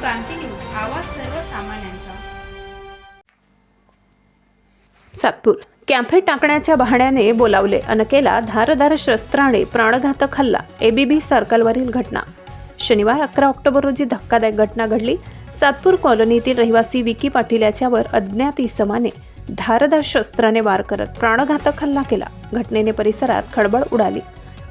क्रांती news आवाज सर्वसामान्यांचा. सातपूर. कॅम्फे टाकण्याच्या बहाण्याने बोलावले अन केला धारदार शस्त्राने प्राणघातक हल्ला एबीबी सर्कलवरील घटना. शनिवार अकरा ऑक्टोबर रोजी धक्कादायक घटना घडली. सातपूर कॉलनीतील रहिवासी विकी पाटील याच्यावर अज्ञात इसमाने धारदार शस्त्राने वार करत प्राणघातक हल्ला केला. घटनेने परिसरात खळबळ उडाली.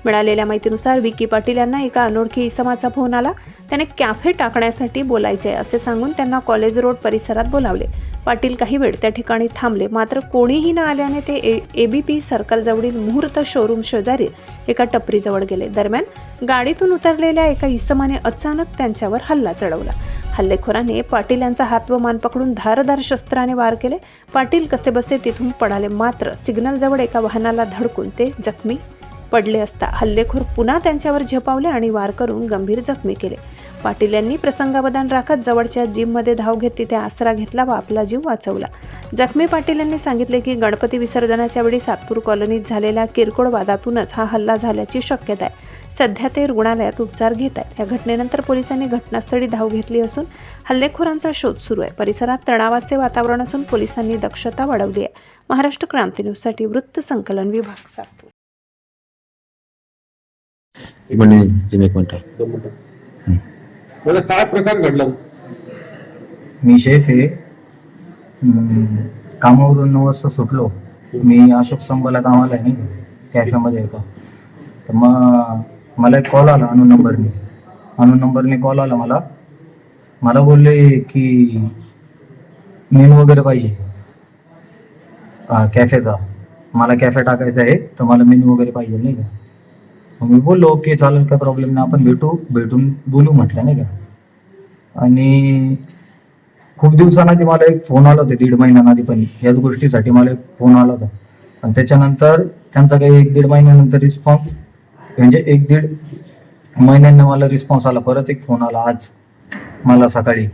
मिळालेल्या माहितीनुसार विकी पाटील यांना एका अनोळखी इसमाचा फोन आला. त्याने कॅफे टाकण्यासाठी बोलायचे असे सांगून त्यांना कॉलेज रोड परिसरात बोलावले. पाटील काही वेळ त्या ठिकाणी थांबले. मात्र कोणीही न आल्याने ते ए एबीपी सर्कलजवळील मुहूर्त शोरूम शेजारी एका टपरीजवळ गेले. दरम्यान गाडीतून उतरलेल्या एका इसमाने अचानक त्यांच्यावर हल्ला चढवला. हल्लेखोराने पाटील यांचा हात व मान पकडून धारदार शस्त्राने वार केले. पाटील कसेबसे तिथून पडाले मात्र सिग्नलजवळ एका वाहनाला धडकून ते जखमी पडले असता हल्लेखोर पुन्हा त्यांच्यावर झेपावले आणि वार करून गंभीर जखमी केले. पाटील यांनी प्रसंगावधान राखत जवळच्या जिममध्ये धाव घेत तिथे आसरा घेतला व आपला जीव वाचवला. जखमी पाटील यांनी सांगितले की गणपती विसर्जनाच्या वेळी सातपूर कॉलनीत झालेल्या किरकोळ वादातूनच हा हल्ला झाल्याची शक्यता आहे. सध्या ते रुग्णालयात उपचार घेत आहेत. या घटनेनंतर पोलिसांनी घटनास्थळी धाव घेतली असून हल्लेखोरांचा शोध सुरू आहे. परिसरात तणावाचे वातावरण असून पोलिसांनी दक्षता वाढवली आहे. महाराष्ट्र क्रांती न्यूजसाठी वृत्त संकलन विभाग सातपूर. एक मिनिट मला काय प्रकार घडला? मी शेफ आहे. कामावरून नऊ वाजता सुटलो. मी अशोक स्तंभाला कामाला आहे नाही कॅफेमध्ये येतो तर मग मला एक कॉल आला अनु नंबरने. अनु नंबरने कॉल आला मला. मला बोलले की मेनू वगैरे पाहिजे. कॅफेचा मला कॅफे टाकायचा आहे तर मला मेनू वगैरे पाहिजे नाही का? मग मी बोललो ओके चालेल काय प्रॉब्लेम नाही आपण भेटू भेटून बोलू म्हटलं नाही का? आणि खूप दिवसांआधी मला एक फोन आला होता दीड महिन्याआधी पण याच गोष्टीसाठी मला एक फोन आला होता. आणि त्याच्यानंतर त्यांचा काही एक दीड महिन्यानंतर रिस्पॉन्स म्हणजे एक दीड महिन्यांना मला रिस्पॉन्स आला परत एक फोन आला आज मला सकाळी.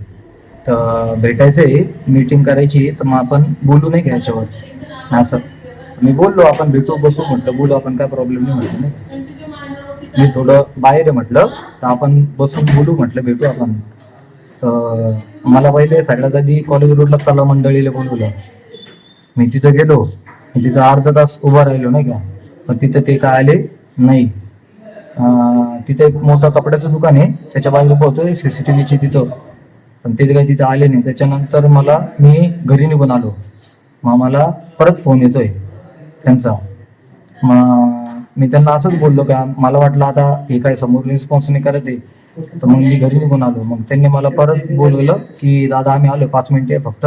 तर भेटायचं आहे मीटिंग करायची तर मग आपण बोलू नाही घ्यायच्यावर असं. मी बोललो आपण भेटू बसू म्हटलं बोलू आपण काय प्रॉब्लेम नाही म्हटलं नाही मी थोडं बाहेर आहे म्हटलं तर आपण बसून बोलू म्हटलं भेटू आपण. तर मला पहिले सगळ्यात आधी कॉलेज रोडला चला मंडळीला बोलवलं मी तिथं गेलो मी तिथं अर्धा तास उभा राहिलो नाही का? पण तिथं ते काय आले? नाही. तिथं एक मोठं कपड्याचं दुकान आहे त्याच्या बाजूला टी सीसीटीव्हीची तिथं. पण ते काही तिथं आले नाही. त्याच्यानंतर मला मी घरी निघून आलो. मग मला परत फोन येतोय त्यांचा. मग मी त्यांना असंच बोललो का मला वाटलं आता हे काय समोर रिस्पॉन्स नाही करत आहे. तर मग मी घरी निघून आलो. मग त्यांनी मला परत बोलवलं की दादा आम्ही आलो पाच मिनिटे फक्त.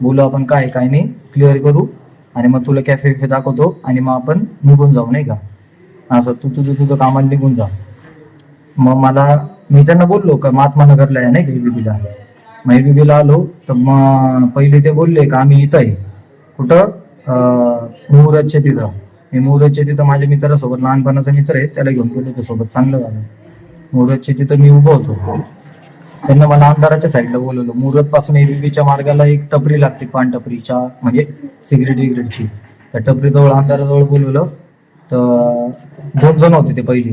बोलू आपण काय काय नाही. क्लिअर करू. आणि मग तुला कॅफे विफे दाखवतो आणि मग आपण निघून जाऊ नाही का? असं तू तुझं तुझं कामाला निघून जा. मग मला मी त्यांना बोललो का महात्मा नगरला आहे नाही का एबीबीला मग एबीबीला आलो. तर मग पहिले ते बोलले का आम्ही इथं आहे. कुठं? अं, तिथं. मी मुहूर्तच्या तिथं माझ्या मित्रासोबत लहानपणाचा मित्र आहे त्याला घेऊन गेलो होतो सोबत चांगलं झालं. मुहूर्तच्या तिथं मी उभं होतो. त्यांना मला अंधाराच्या साईडला बोलवलं. मुहूर्त पासून एबीबीच्या मार्गाला एक टपरी लागते पान टपरीच्या म्हणजे सिगरेट विगरेटची त्या टपरीजवळ अंधाराजवळ बोलवलं. तर दोन जण होते ते पहिले.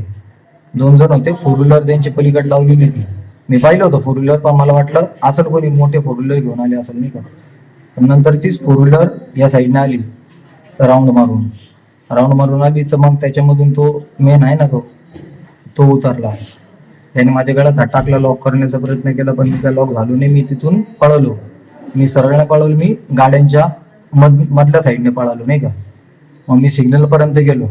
दोन जण होते. फोर व्हीलर त्यांची पलीकडे लावलेली होती. मी पाहिलं होतं फोर व्हीलर पण मला वाटलं असं कोणी मोठे फोर व्हीलर घेऊन आले असेल नाही का? पण नंतर तीच फोर व्हीलर या साईडने आली राऊंड मारून. राऊंड मारून आली तर मग त्याच्यामधून तो मेन आहे ना तो. तो उतरला. त्याने माझ्या गळ्यात हात टाकला लॉक करण्याचा प्रयत्न केला पण मी त्या लॉक घालू नये मी तिथून पळवलो मी सरळने पळवलो मी गाड्यांच्या मध मधल्या साईडने पळालो नाही का? मग मी सिग्नल पर्यंत गेलो.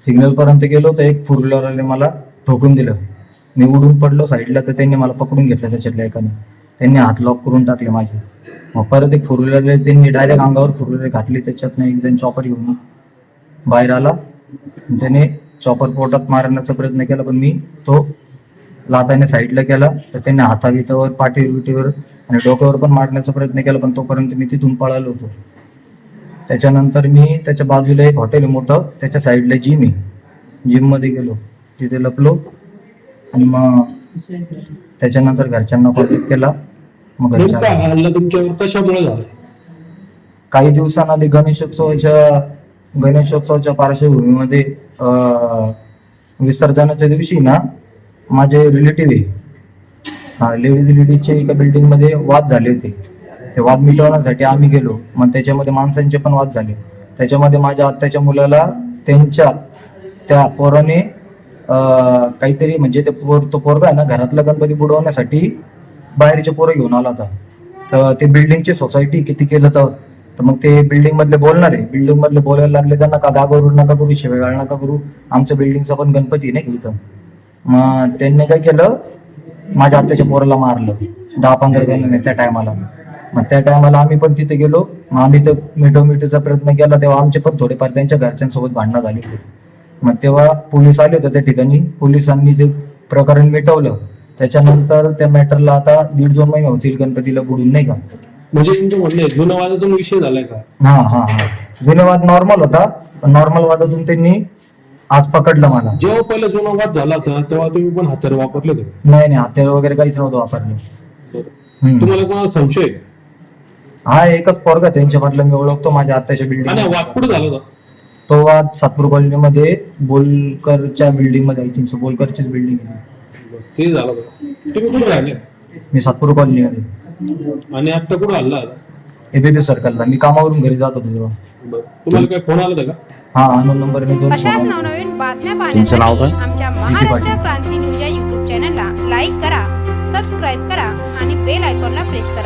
सिग्नल पर्यंत गेलो तर एक फोर व्हीलरवाले मला ठोकून दिलं. मी उडून पडलो साईडला तर त्यांनी मला पकडून घेतलं त्याच्यातल्या एकाने. त्यांनी हात लॉक करून टाकले माझे. मग परत एक फोर व्हीलर त्यांनी डायरेक्ट अंगावर फोर व्हीलर घातली त्याच्यातनं एक जण चॉपर घेऊन बाहेर आला. त्याने चॉपर पोटात मारण्याचा प्रयत्न केला पण मी तो लाताने साईडला केला तर त्याने हातावितावर पाठीवर विटीवर आणि डोक्यावर पण मारण्याचा प्रयत्न केला पण तोपर्यंत मी तिथून पळालो होतो. त्याच्यानंतर मी त्याच्या बाजूला एक हॉटेल आहे मोठं त्याच्या साईडला जिम आहे. जिममध्ये गेलो. तिथे लपलो आणि मग त्याच्यानंतर घरच्यांना कॉन्टॅक्ट केला. नेमका घरच्या हा हल्ला तुमच्यावर कशामुळे झाला? काही दिवसांआधी गणेशोत्सवाच्या गणेशोत्सवाच्या पार्श्वभूमीमध्ये अं, विसर्जनाच्या दिवशी ना माझे रिलेटिव्ह आहे. हा लेडीज लेडीजच्या एका बिल्डिंगमध्ये वाद झाले होते. ते वाद मिटवण्यासाठी आम्ही गेलो. मग त्याच्यामध्ये माणसांचे पण वाद झाले. त्याच्यामध्ये माझ्या आत्याच्या मुलाला त्यांच्या त्या पोराने अं, काहीतरी म्हणजे ते पोर तो पोरगा आहे ना घरातला गणपती बुडवण्यासाठी बाहेरचे पोरं घेऊन आला होता. तर ते बिल्डिंगची सोसायटी किती केलं तर? तर मग ते बिल्डिंग मधले बोलणारे बिल्डिंग मधले बोलायला लागले त्यांना का गा करू नका करू शिवेगाळ नका करू? आमच्या बिल्डिंगचा पण गणपती नाही का तर मग त्यांनी काय केलं? माझ्या आत्याच्या पोराला मारलं. दहा पंधरा जणांनी त्या टायमाला मग त्या टायमाला आम्ही पण तिथे गेलो. मग आम्ही तर मिठो मिठोचा प्रयत्न केला. तेव्हा आमचे पण थोडेफार त्यांच्या घरच्यांसोबत भांडणं झाली होती. मग तेव्हा पोलीस आले होते त्या ठिकाणी. पोलिसांनी ते प्रकरण मिटवलं त्याच्यानंतर त्या मॅटरला आता दीड दोन महिने होतील गणपतीला बुडून नाही का? म्हणजे तुमचं म्हणणं आहे जुनं वादातून विषय झालाय का? हा हा हा. जुने वाद नॉर्मल होता नॉर्मल वादातून त्यांनी आज पकडलं मला. जेव्हा पहिला जुना वाद झाला होता तेव्हा तुम्ही पण हातार वापरले होते नाही नाही हत्यार वगैरे काहीच नव्हतं वापरले. हम्म. तुम्हाला कोणाला संशय आहे का? हा एकच पोरगा त्यांच्यामधलं मी ओळखतो माझ्या आत्याच्या आणि बिल्डिंग वाद कुठे झाला होता? तो वाद सातपूर कॉलनीमध्ये बोलकरच्या बिल्डिंगमध्ये आय थिंक बोलकरचीच बिल्डिंग आहे ते झालं होतं तुम्ही कुठे राहिले? मी सातपूर कॉलनीमध्ये. आणि आता कुठं हल्ला आला? एबीपी सर्कलला. मी कामावरून घरी जात होतो तेव्हा. बरं. तुम्हाला काय फोन आला होता का? हा आणून नंबर मी दोन अशाच फोन नवनवीन बातम्या तुमचं नाव पाहण्यासाठी काय? आमच्या. महाराष्ट्र क्रांती न्यूज या युट्यूब चॅनलला लाईक करा सबस्क्राईब करा आणि बेल आयकॉनला प्रेस करा.